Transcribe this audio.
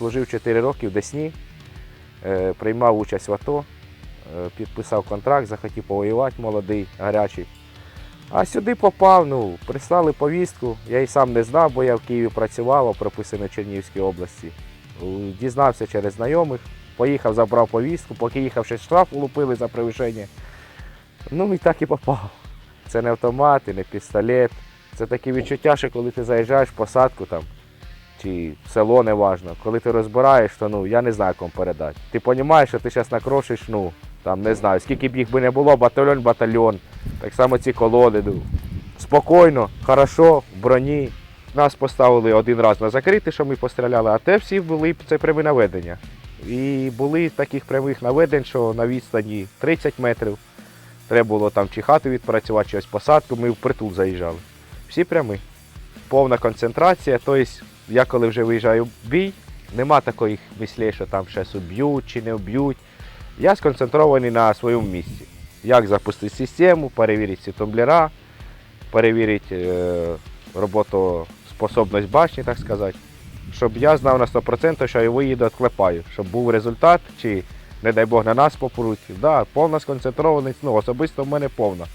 служив 4 роки в Десні, е, приймав участь в АТО, е, підписав контракт, захотів повоювати молодий, гарячий. А сюди попав, ну, прислали повістку. Я і сам не знав, бо я в Києві працював, а прописаний в Чернігівській області. Дізнався через знайомих, поїхав, забрав повістку, поки їхав, ще штраф улупили за превишення. Ну і так і попав. Це не автомат, і не пістолет. Це таке відчуття, що коли ти заїжджаєш в посадку там, чи село неважно, коли ти розбираєш, то ну я не знаю, вам передати. Ти розумієш, що ти зараз накрошиш, ну, там не знаю, скільки б їх би не було, батальйон, батальйон. Так само ці колоди. Ну, спокійно, хорошо, в броні. Нас поставили один раз на закрити, що ми постріляли, а те всі були це прямі наведення. І були таких прямих наведень, що на відстані 30 метрів треба було там чи хату відпрацювати, чи ось посадку, ми в притул заїжджали. Всі прямі. Повна концентрація. Тобто, я коли вже виїжджаю в бій, нема такої мислі, що там щось уб'ють чи не вб'ють. Я сконцентрований на своєму місці. Як запустити систему, перевірити ці тумблера, перевірити е, роботоспособність башні, так сказати. Щоб я знав на 100%, що я виїду, відклепаю, щоб був результат, чи, не дай Бог, на нас попруть. Да, повна сконцентрованість, ну, особисто в мене повна.